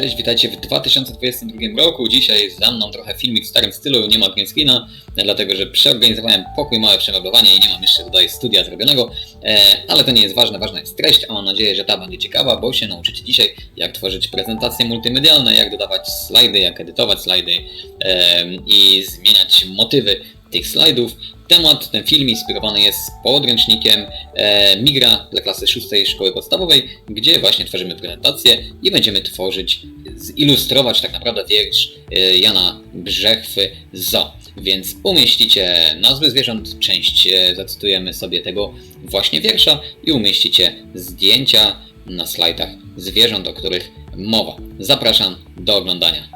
Cześć, witajcie w 2022 roku. Dzisiaj za mną trochę filmik w starym stylu, nie ma green screena, dlatego że przeorganizowałem pokój, małe przemeblowanie i nie mam jeszcze tutaj studia zrobionego, e, ale to nie jest ważne, ważna jest treść, a mam nadzieję, że ta będzie ciekawa, bo się nauczycie dzisiaj, jak tworzyć prezentacje multimedialne, jak dodawać slajdy, jak edytować slajdy e, i zmieniać motywy tych slajdów. Temat, ten film inspirowany jest podręcznikiem e, Migra dla klasy 6 szkoły podstawowej, gdzie właśnie tworzymy prezentację i będziemy tworzyć, zilustrować tak naprawdę wiersz e, Jana Brzechwy ZO. Więc umieścicie nazwy zwierząt, część e, zacytujemy sobie tego właśnie wiersza i umieścicie zdjęcia na slajdach zwierząt, o których mowa. Zapraszam do oglądania.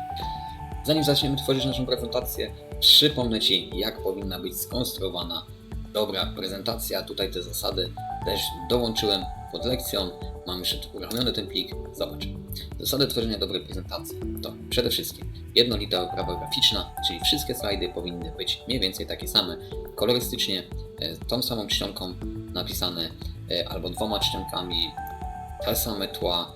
Zanim zaczniemy tworzyć naszą prezentację, przypomnę Ci, jak powinna być skonstruowana dobra prezentacja. Tutaj te zasady też dołączyłem pod lekcją. Mam już uruchomiony ten plik. Zobacz. Zasady tworzenia dobrej prezentacji to przede wszystkim jednolita oprawa graficzna, czyli wszystkie slajdy powinny być mniej więcej takie same, kolorystycznie, e, tą samą czcionką napisane e, albo dwoma czcionkami, te same tła,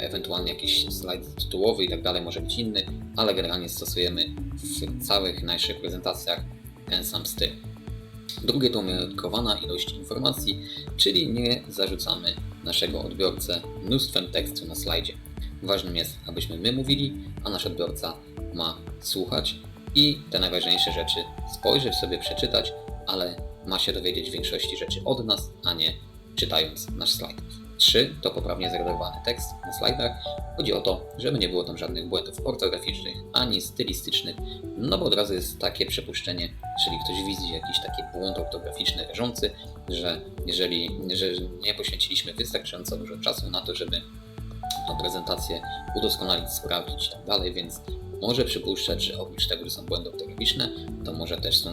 ewentualnie jakiś slajd tytułowy i tak dalej może być inny, ale generalnie stosujemy w całych naszych prezentacjach ten sam styl. Drugie to umiarkowana ilość informacji, czyli nie zarzucamy naszego odbiorcę mnóstwem tekstu na slajdzie. Ważnym jest, abyśmy my mówili, a nasz odbiorca ma słuchać i te najważniejsze rzeczy spojrzeć sobie, przeczytać, ale ma się dowiedzieć większości rzeczy od nas, a nie czytając nasz slajd. 3 to poprawnie zredagowany tekst na slajdach. Chodzi o to, żeby nie było tam żadnych błędów ortograficznych ani stylistycznych, no bo od razu jest takie przypuszczenie, jeżeli ktoś widzi jakiś taki błąd ortograficzny leżący, że jeżeli że nie poświęciliśmy wystarczająco dużo czasu na to, żeby tą prezentację udoskonalić, sprawdzić i tak dalej, więc może przypuszczać, że oprócz tego, że są błędy ortograficzne, to może też są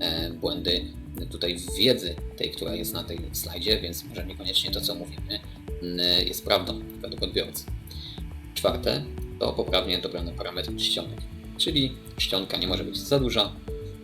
e, błędy tutaj wiedzy tej, która jest na tej slajdzie, więc może niekoniecznie to, co mówimy, mm, jest prawdą według odbiorcy. Czwarte to poprawnie dobrane parametry czcionek, czyli czcionka nie może być za duża,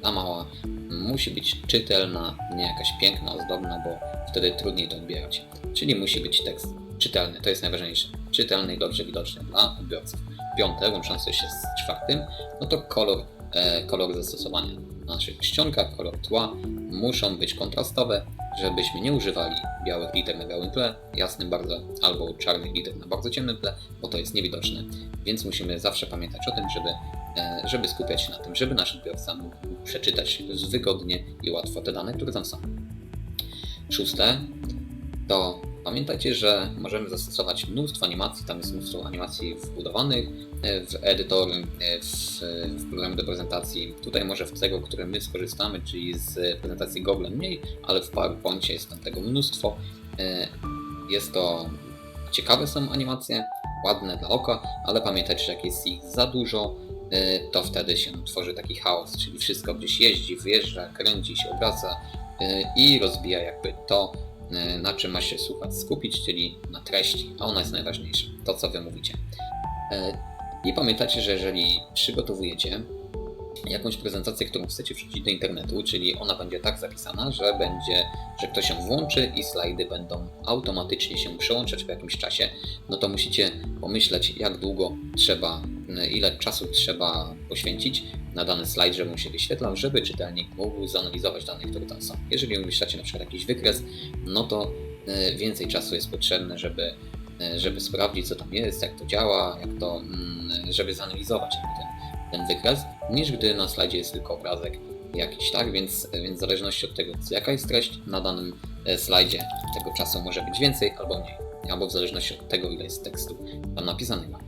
za mała, musi być czytelna, nie jakaś piękna, ozdobna, bo wtedy trudniej to odbierać. Czyli musi być tekst czytelny, to jest najważniejsze. Czytelny i dobrze widoczny dla odbiorców. Piąte, łączące się z czwartym, no to kolor, e, kolor zastosowania naszych czcionkach, kolor tła muszą być kontrastowe, żebyśmy nie używali białych liter na białym tle, jasnym bardzo, albo czarnych liter na bardzo ciemnym tle, bo to jest niewidoczne. Więc musimy zawsze pamiętać o tym, żeby, e, żeby skupiać się na tym, żeby nasz odbiorca mógł przeczytać wygodnie i łatwo te dane, które tam są. Szóste to pamiętajcie, że możemy zastosować mnóstwo animacji, tam jest mnóstwo animacji wbudowanych e, w edytor, e, w, w programie do prezentacji. Tutaj może w tego, który my skorzystamy, czyli z prezentacji Google mniej, ale w PowerPoincie jest tam tego mnóstwo. E, jest to ciekawe są animacje, ładne dla oka, ale pamiętajcie, że jak jest ich za dużo, to wtedy się tworzy taki chaos, czyli wszystko gdzieś jeździ, wyjeżdża, kręci się, obraca i rozbija jakby to, na czym ma się słuchać skupić, czyli na treści, a ona jest najważniejsza, to co wy mówicie. E, I pamiętajcie, że jeżeli przygotowujecie jakąś prezentację, którą chcecie wrzucić do internetu, czyli ona będzie tak zapisana, że będzie, że ktoś się włączy i slajdy będą automatycznie się przełączać po jakimś czasie, no to musicie pomyśleć, jak długo trzeba, ile czasu trzeba poświęcić na dany slajd, żeby mu się wyświetlał, żeby czytelnik mógł zanalizować dane, które tam są. Jeżeli umieszczacie na przykład jakiś wykres, no to e, więcej czasu jest potrzebne, żeby, e, żeby sprawdzić, co tam jest, jak to działa, jak to, mm, żeby zanalizować ten, ten wykres, niż gdy na slajdzie jest tylko obrazek jakiś, tak? Więc, więc w zależności od tego, jaka jest treść na danym e, slajdzie, tego czasu może być więcej albo mniej, albo w zależności od tego, ile jest tekstu tam napisanego.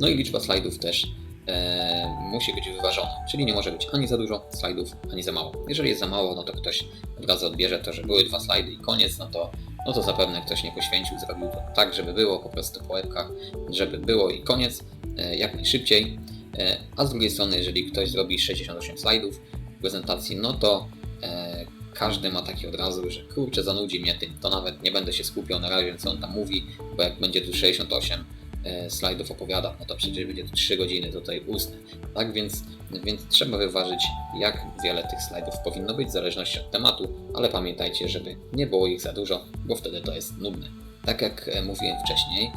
No i liczba slajdów też e, musi być wyważona, czyli nie może być ani za dużo slajdów, ani za mało. Jeżeli jest za mało, no to ktoś od razu odbierze to, że były dwa slajdy i koniec, no to, no to zapewne ktoś nie poświęcił, zrobił to tak, żeby było po prostu po łebkach, żeby było i koniec, e, jak najszybciej. E, a z drugiej strony, jeżeli ktoś zrobi 68 slajdów prezentacji, no to e, każdy ma taki od razu, że kurczę, zanudzi mnie tym, to nawet nie będę się skupiał na razie, co on tam mówi, bo jak będzie tu 68 e, slajdów opowiada, no to przecież będzie tu 3 godziny tutaj ustne. Tak więc, więc trzeba wyważyć, jak wiele tych slajdów powinno być, w zależności od tematu, ale pamiętajcie, żeby nie było ich za dużo, bo wtedy to jest nudne. Tak jak mówiłem wcześniej,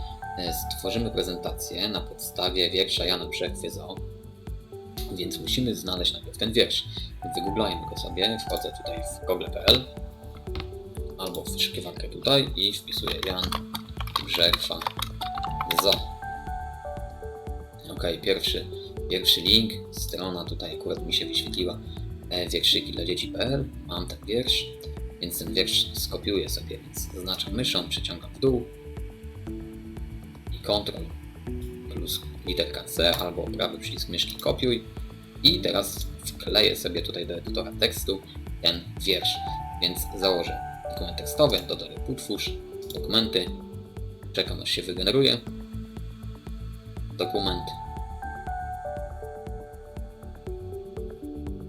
stworzymy prezentację na podstawie wiersza Jana Brzechwy Zo, więc musimy znaleźć najpierw ten wiersz. Wygooglajmy go sobie, wchodzę tutaj w google.pl albo w wyszukiwarkę tutaj i wpisuję Jan Brzechwa Zo. Ok, pierwszy, pierwszy link, strona tutaj akurat mi się wyświetliła e, wierszyki dla dzieci.pl. Mam ten wiersz, więc ten wiersz skopiuję sobie, więc zaznaczam myszą, przeciągam w dół Ctrl plus literka C albo prawy przycisk myszki kopiuj. I teraz wkleję sobie tutaj do edytora tekstu ten wiersz, więc założę dokument tekstowy, dodaję utwórz, dokumenty, czekam aż się wygeneruje. Dokument.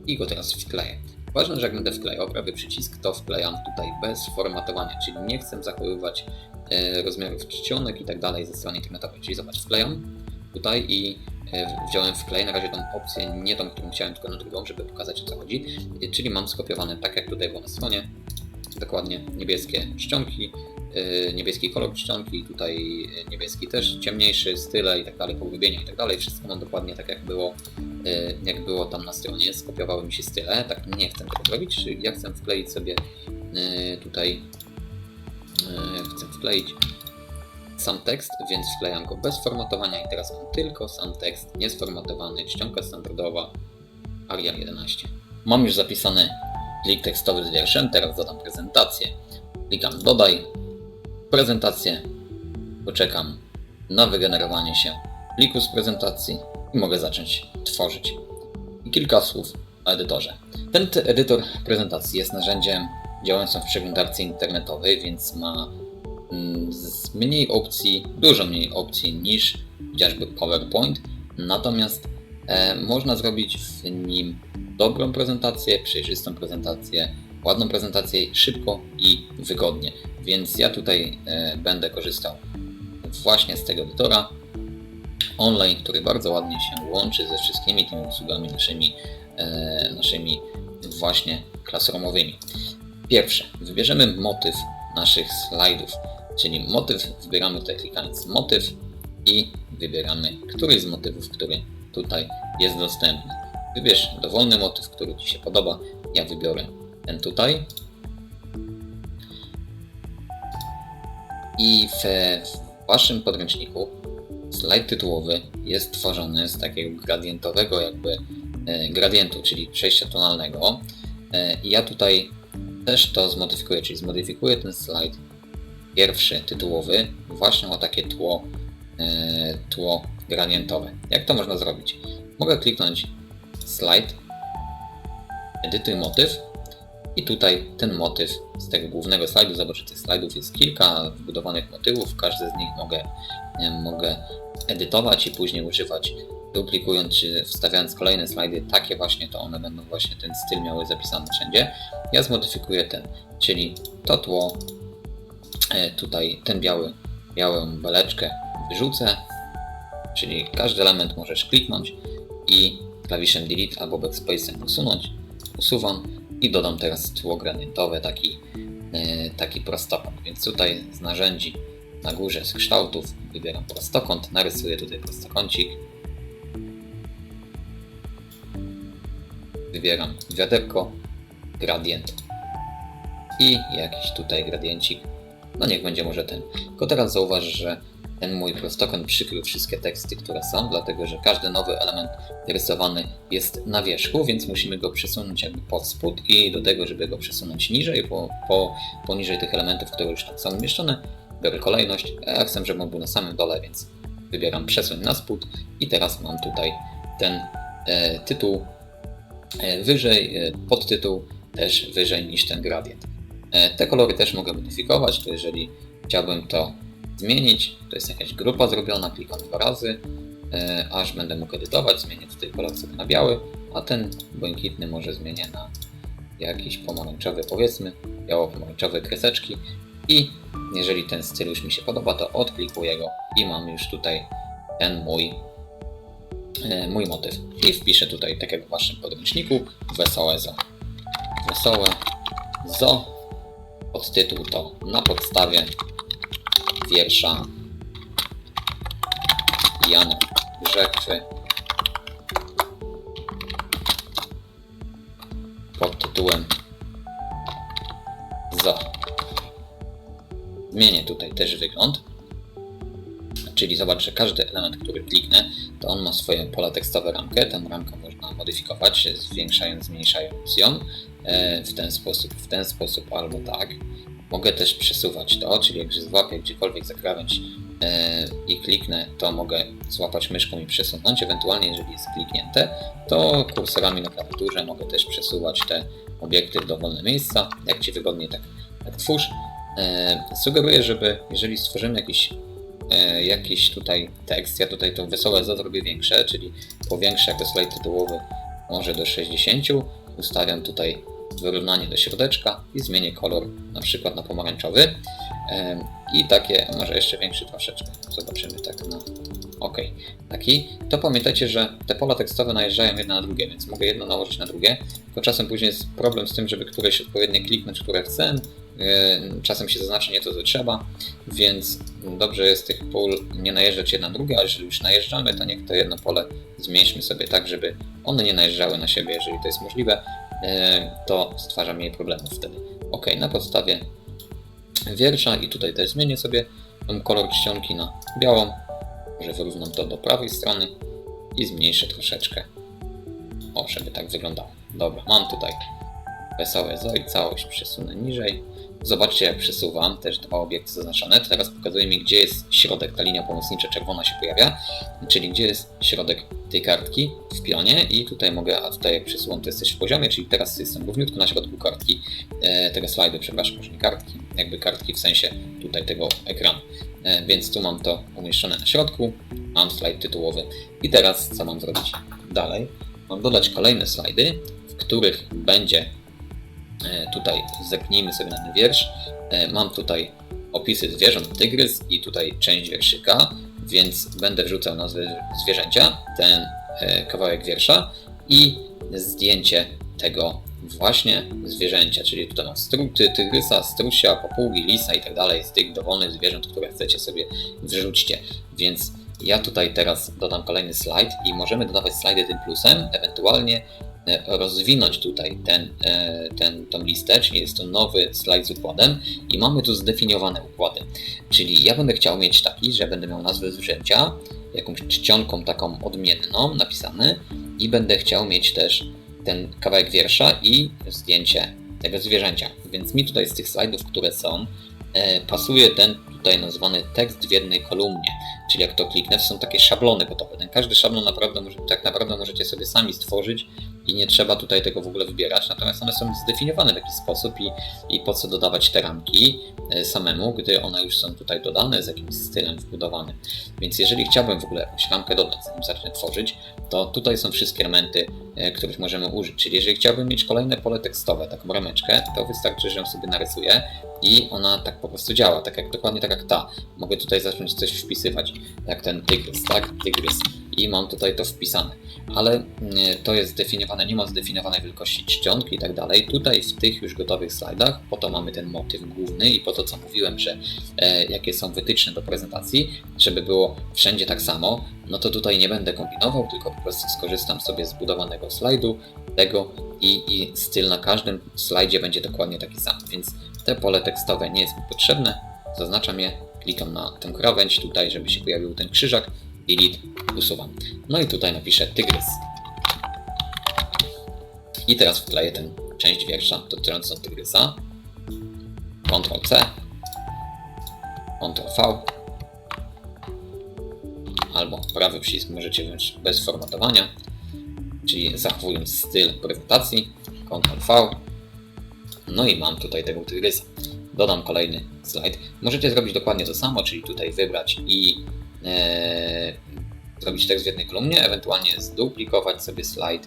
I go teraz wkleję. Ważne, że jak będę wklejał prawy przycisk, to wklejam tutaj bez formatowania, czyli nie chcę zachowywać e, rozmiarów czcionek i tak dalej ze strony internetowej. Czyli zobacz, wklejam tutaj i e, wziąłem wklej, na razie tą opcję, nie tą, którą chciałem, tylko na drugą, żeby pokazać o co chodzi. E, czyli mam skopiowane tak jak tutaj było na stronie, dokładnie niebieskie czcionki, niebieski kolor czcionki, tutaj e, niebieski też ciemniejszy, style i tak dalej, pogrubienia i tak dalej. Wszystko mam dokładnie tak jak było, e, jak było tam na stronie. Skopiowały mi się style, tak nie chcę tego czyli Ja chcę wkleić sobie tutaj, chcę wkleić sam tekst, więc wklejam go bez formatowania i teraz mam tylko sam tekst, niesformatowany, czcionka standardowa, Arial 11. Mam już zapisany plik tekstowy z wierszem, teraz dodam prezentację. Klikam dodaj, prezentację, poczekam na wygenerowanie się pliku z prezentacji i mogę zacząć tworzyć. I kilka słów o edytorze. Ten edytor prezentacji jest narzędziem działającym w przeglądarce internetowej, więc ma mm, mniej opcji, dużo mniej opcji niż chociażby PowerPoint. Natomiast e, można zrobić w nim dobrą prezentację, przejrzystą prezentację, ładną prezentację szybko i wygodnie. Więc ja tutaj e, będę korzystał właśnie z tego edytora online, który bardzo ładnie się łączy ze wszystkimi tymi usługami naszymi, e, naszymi właśnie classroomowymi. Pierwsze, wybierzemy motyw naszych slajdów, czyli motyw wybieramy tutaj klikając motyw i wybieramy któryś z motywów, który tutaj jest dostępny. Wybierz dowolny motyw, który Ci się podoba. Ja wybiorę ten tutaj. I w, Waszym podręczniku slajd tytułowy jest tworzony z takiego gradientowego jakby e, gradientu, czyli przejścia tonalnego. E, I ja tutaj też to zmodyfikuję, czyli zmodyfikuję ten slajd pierwszy tytułowy właśnie o takie tło, e, tło gradientowe. Jak to można zrobić? Mogę kliknąć slajd, edytuj motyw i tutaj ten motyw z tego głównego slajdu, zobaczcie, tych slajdów jest kilka wbudowanych motywów, każdy z nich mogę, mogę edytować i później używać duplikując czy wstawiając kolejne slajdy, takie właśnie to one będą właśnie ten styl miały zapisany wszędzie. Ja zmodyfikuję ten, czyli to tło, e, tutaj ten biały, białą beleczkę wyrzucę, czyli każdy element możesz kliknąć i klawiszem delete albo backspace'em usunąć, usuwam i dodam teraz tło gradientowe, taki, e, taki prostokąt. Więc tutaj z narzędzi na górze z kształtów wybieram prostokąt, narysuję tutaj prostokącik. Wybieram wiaderko, gradient i jakiś tutaj gradiencik. No niech będzie może ten. Tylko teraz zauważ, że ten mój prostokąt przykrył wszystkie teksty, które są, dlatego że każdy nowy element rysowany jest na wierzchu, więc musimy go przesunąć jakby pod spód i do tego, żeby go przesunąć niżej, po, po, poniżej tych elementów, które już tam są umieszczone, biorę kolejność, ja chcę, żeby on był na samym dole, więc wybieram przesuń na spód i teraz mam tutaj ten e, tytuł e, wyżej, e, podtytuł też wyżej niż ten gradient. E, te kolory też mogę modyfikować, to jeżeli chciałbym to zmienić, to jest jakaś grupa zrobiona, klikam dwa razy, e, aż będę mógł edytować, zmienię tutaj kolor sobie na biały, a ten błękitny może zmienię na jakiś pomarańczowy powiedzmy, biało-pomarańczowe kreseczki i jeżeli ten styl już mi się podoba, to odklikuję go i mam już tutaj ten mój, e, mój motyw. I wpiszę tutaj, tak jak w waszym podręczniku, wesołe zo. Wesołe zo. Podtytuł to na podstawie wiersza Jana Grzechwy pod tytułem Zo. Zmienię tutaj też wygląd. Czyli zobacz, że każdy element, który kliknę, to on ma swoje pola tekstowe ramkę. Tę ramkę można modyfikować, zwiększając, zmniejszając ją e, w ten sposób, w ten sposób albo tak. Mogę też przesuwać to, czyli jak złapię gdziekolwiek za krawędź e, i kliknę, to mogę złapać myszką i przesunąć. Ewentualnie, jeżeli jest kliknięte, to kursorami na klawiaturze mogę też przesuwać te obiekty w dowolne miejsca. Jak Ci wygodnie, tak, tak twórz. E, sugeruję, żeby jeżeli stworzymy jakiś e, jakiś tutaj tekst, ja tutaj to wesołe za zrobię większe, czyli powiększę jako slajd tytułowy może do 60, ustawiam tutaj wyrównanie do środeczka i zmienię kolor na przykład na pomarańczowy. I takie, może jeszcze większy troszeczkę, zobaczymy tak na OK, taki, to pamiętajcie, że te pola tekstowe najeżdżają jedno na drugie, więc mogę jedno nałożyć na drugie, tylko czasem później jest problem z tym, żeby któreś odpowiednio kliknąć, które chcę, czasem się zaznaczy nie to, co trzeba, więc dobrze jest tych pól nie najeżdżać jedna na drugie, a jeżeli już najeżdżamy, to niech to jedno pole zmniejszmy sobie tak, żeby one nie najeżdżały na siebie, jeżeli to jest możliwe, to stwarza mniej problemów wtedy. Ok, na podstawie wiersza i tutaj też zmienię sobie kolor czcionki na białą, może wyrównam to do prawej strony i zmniejszę troszeczkę, o, żeby tak wyglądało. Dobra, mam tutaj wesołe zo i całość przesunę niżej. Zobaczcie jak przesuwam, też dwa obiekty zaznaczone. Teraz pokazuje mi gdzie jest środek, ta linia pomocnicza czerwona się pojawia, czyli gdzie jest środek tej kartki w pionie i tutaj mogę, a tutaj jak przesuwam to jesteś w poziomie, czyli teraz jestem równiutko na środku kartki, e, tego slajdu, przepraszam, może nie kartki, jakby kartki w sensie tutaj tego ekranu. E, więc tu mam to umieszczone na środku, mam slajd tytułowy i teraz co mam zrobić dalej? Mam dodać kolejne slajdy, w których będzie tutaj zerknijmy sobie na ten wiersz. E, mam tutaj opisy zwierząt, tygrys i tutaj część wierszyka, więc będę wrzucał nazwę zwierzęcia, ten e, kawałek wiersza i zdjęcie tego właśnie zwierzęcia, czyli tutaj mam struty, tygrysa, strusia, papugi, lisa i tak dalej, z tych dowolnych zwierząt, które chcecie sobie wrzućcie. Więc ja tutaj teraz dodam kolejny slajd i możemy dodawać slajdy tym plusem, ewentualnie E, rozwinąć tutaj ten, e, ten, tą listę, czyli jest to nowy slajd z układem i mamy tu zdefiniowane układy. Czyli ja będę chciał mieć taki, że będę miał nazwę zwierzęcia, jakąś czcionką taką odmienną napisane i będę chciał mieć też ten kawałek wiersza i zdjęcie tego zwierzęcia. Więc mi tutaj z tych slajdów, które są, e, pasuje ten tutaj nazwany tekst w jednej kolumnie. Czyli jak to kliknę, to są takie szablony gotowe. Ten każdy szablon naprawdę tak naprawdę możecie sobie sami stworzyć i nie trzeba tutaj tego w ogóle wybierać, natomiast one są zdefiniowane w jakiś sposób i, i po co dodawać te ramki e, samemu, gdy one już są tutaj dodane z jakimś stylem wbudowanym. Więc jeżeli chciałbym w ogóle jakąś ramkę dodać, zanim zacznę tworzyć, to tutaj są wszystkie elementy, e, których możemy użyć. Czyli jeżeli chciałbym mieć kolejne pole tekstowe, taką rameczkę, to wystarczy, że ją sobie narysuję i ona tak po prostu działa, tak jak dokładnie tak jak ta. Mogę tutaj zacząć coś wpisywać, jak ten tygrys, tak? Tygrys. I mam tutaj to wpisane. Ale mm, to jest zdefiniowane, nie ma zdefiniowanej wielkości czcionki i tak dalej. Tutaj w tych już gotowych slajdach, po to mamy ten motyw główny i po to, co mówiłem, że e, jakie są wytyczne do prezentacji, żeby było wszędzie tak samo, no to tutaj nie będę kombinował, tylko po prostu skorzystam sobie z budowanego slajdu, tego i, i styl na każdym slajdzie będzie dokładnie taki sam, więc te pole tekstowe nie jest mi potrzebne, zaznaczam je, klikam na tę krawędź tutaj, żeby się pojawił ten krzyżak, delete, usuwam. No i tutaj napiszę tygrys. I teraz wkleję tę część wiersza dotyczącą tygrysa. Ctrl-C, Ctrl-V albo prawy przycisk możecie wziąć bez formatowania, czyli zachowując styl prezentacji, Ctrl-V, no i mam tutaj tego tygrysa. Dodam kolejny slajd. Możecie zrobić dokładnie to samo, czyli tutaj wybrać i zrobić tekst w jednej kolumnie, ewentualnie zduplikować sobie slajd,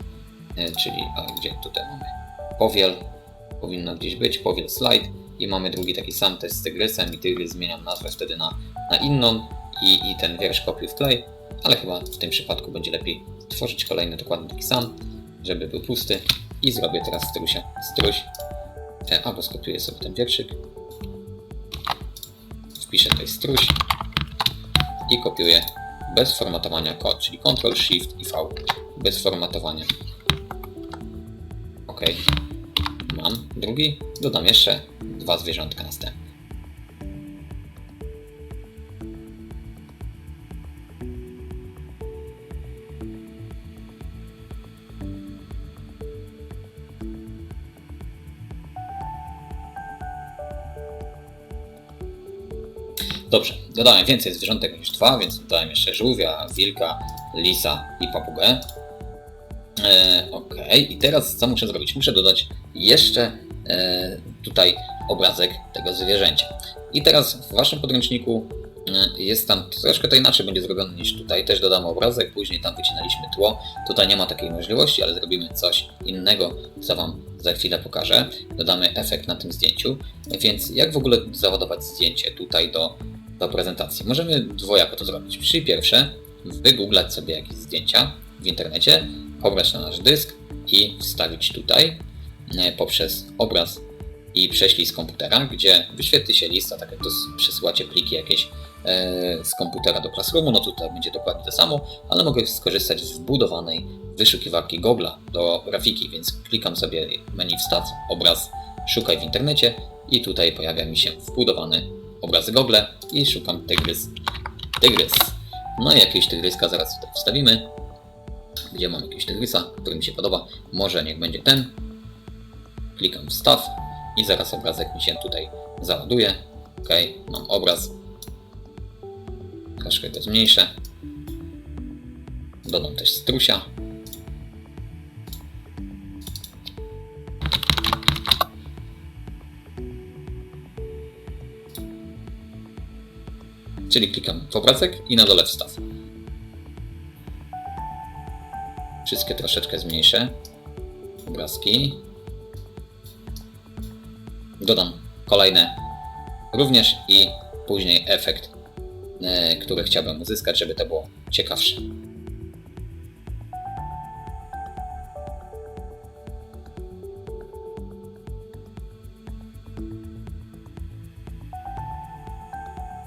e, czyli gdzie tutaj mamy powiel, powinno gdzieś być, powiel slajd i mamy drugi taki sam test z tygrysem i tygrys zmieniam nazwę wtedy na, na inną i, i ten wiersz kopiuj wklej, ale chyba w tym przypadku będzie lepiej stworzyć kolejny dokładnie taki sam, żeby był pusty i zrobię teraz strusia, struś E, albo skopiuję sobie ten wierszyk, wpiszę tutaj struś i kopiuję bez formatowania kod, czyli Ctrl, Shift i V. Bez formatowania. OK. Mam drugi. Dodam jeszcze dwa zwierzątka następne. Dobrze, dodałem więcej zwierzątek niż dwa, więc dodałem jeszcze żółwia, wilka, lisa i papugę. E, ok, i teraz co muszę zrobić? Muszę dodać jeszcze e, tutaj obrazek tego zwierzęcia. I teraz w waszym podręczniku e, jest tam troszkę to inaczej będzie zrobione niż tutaj. Też dodamy obrazek, później tam wycinaliśmy tło. Tutaj nie ma takiej możliwości, ale zrobimy coś innego, co wam za chwilę pokażę. Dodamy efekt na tym zdjęciu. Więc jak w ogóle załadować zdjęcie tutaj do, do prezentacji? Możemy dwojako to zrobić. Czyli pierwsze, wygooglać sobie jakieś zdjęcia w internecie, pobrać na nasz dysk i wstawić tutaj e, poprzez obraz i prześlij z komputera, gdzie wyświetli się lista, tak jak to przesyłacie pliki jakieś e, z komputera do Classroomu, no tutaj będzie dokładnie to samo, ale mogę skorzystać z wbudowanej wyszukiwarki Google'a do grafiki, więc klikam sobie menu wstaw, obraz, szukaj w internecie i tutaj pojawia mi się wbudowany obraz Google i szukam tygrys, tygrys. No i jakiegoś tygryska zaraz tutaj wstawimy, gdzie mam jakiegoś tygrysa, który mi się podoba, może niech będzie ten. Klikam wstaw i zaraz obrazek mi się tutaj załaduje. Ok, mam obraz. Troszkę go zmniejszę. Dodam też strusia. Czyli klikam w obrazek i na dole wstaw. Wszystkie troszeczkę zmniejszę. Obrazki. Dodam kolejne również i później efekt, e, który chciałbym uzyskać, żeby to było ciekawsze.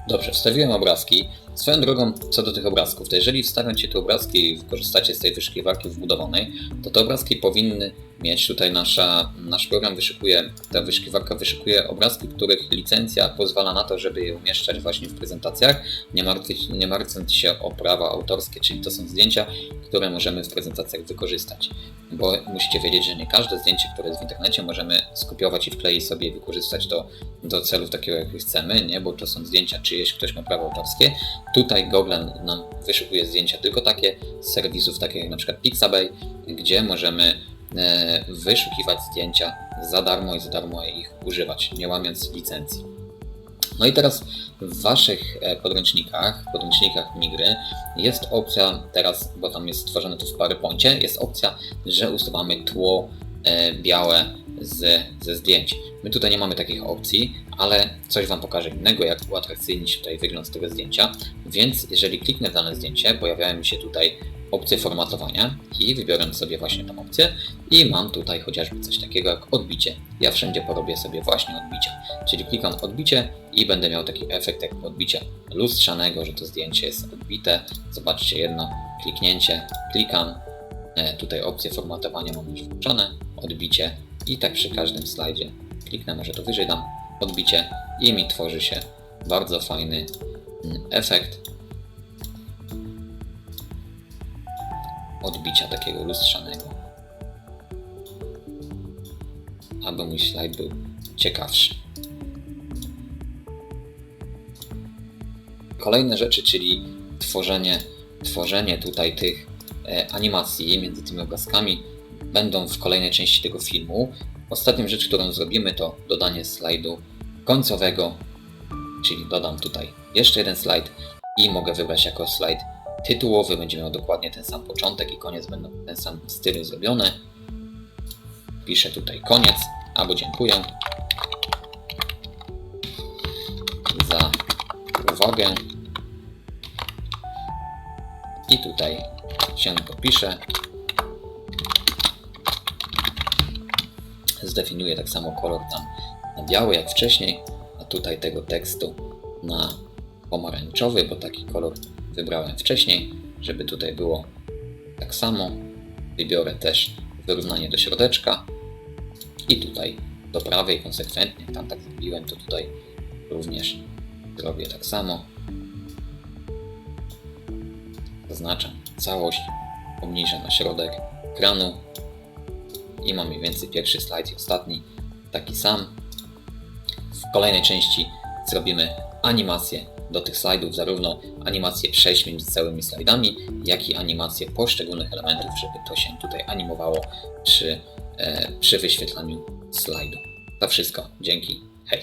Dobrze, wstawiłem obrazki. Swoją drogą, co do tych obrazków, to jeżeli wstawiacie te obrazki i korzystacie z tej wyszukiwarki wbudowanej, to te obrazki powinny mieć tutaj nasza, nasz program wyszukuje, ta wyszukiwarka wyszukuje obrazki, których licencja pozwala na to, żeby je umieszczać właśnie w prezentacjach, nie martwić, nie martwiąc się o prawa autorskie, czyli to są zdjęcia, które możemy w prezentacjach wykorzystać. Bo musicie wiedzieć, że nie każde zdjęcie, które jest w internecie, możemy skopiować i wkleić sobie i wykorzystać do, do celów takiego, jak chcemy, nie? bo to są zdjęcia czyjeś, ktoś ma prawo autorskie. Tutaj Google nam wyszukuje zdjęcia tylko takie z serwisów takich jak na przykład Pixabay, gdzie możemy wyszukiwać zdjęcia za darmo i za darmo ich używać, nie łamiąc licencji. No i teraz w Waszych e, podręcznikach, podręcznikach Migry jest opcja teraz, bo tam jest stworzone to w PowerPoincie, jest opcja, że usuwamy tło e, białe z, ze zdjęć. My tutaj nie mamy takich opcji, ale coś Wam pokażę innego, jak uatrakcyjnić tutaj wygląd tego zdjęcia. Więc jeżeli kliknę w dane zdjęcie, pojawiają mi się tutaj opcje formatowania i wybiorę sobie właśnie tą opcję i mam tutaj chociażby coś takiego jak odbicie. Ja wszędzie porobię sobie właśnie odbicie. Czyli klikam odbicie i będę miał taki efekt jak odbicia lustrzanego, że to zdjęcie jest odbite. Zobaczcie jedno kliknięcie, klikam, e, tutaj opcje formatowania mam już włączone, odbicie i tak przy każdym slajdzie kliknę, może to wyżej dam, odbicie i mi tworzy się bardzo fajny mm, efekt odbicia takiego lustrzanego. Aby mój slajd był ciekawszy. Kolejne rzeczy, czyli tworzenie, tworzenie tutaj tych e, animacji między tymi obrazkami będą w kolejnej części tego filmu. Ostatnią rzecz, którą zrobimy, to dodanie slajdu końcowego, czyli dodam tutaj jeszcze jeden slajd i mogę wybrać jako slajd tytułowy. Będzie miał dokładnie ten sam początek i koniec będą ten sam stylu zrobione. Piszę tutaj koniec albo dziękuję za uwagę. I tutaj się dopiszę. Zdefiniuję tak samo kolor tam na biały jak wcześniej, a tutaj tego tekstu na pomarańczowy, bo taki kolor wybrałem wcześniej, żeby tutaj było tak samo. Wybiorę też wyrównanie do środeczka i tutaj do prawej konsekwentnie, tam tak zrobiłem, to tutaj również zrobię tak samo. Zaznaczam całość, pomniejszam na środek ekranu i mam mniej więcej pierwszy slajd i ostatni taki sam. W kolejnej części zrobimy animację do tych slajdów, zarówno animację przejść między całymi slajdami, jak i animację poszczególnych elementów, żeby to się tutaj animowało przy, e, przy wyświetlaniu slajdu. To wszystko. Dzięki. Hej.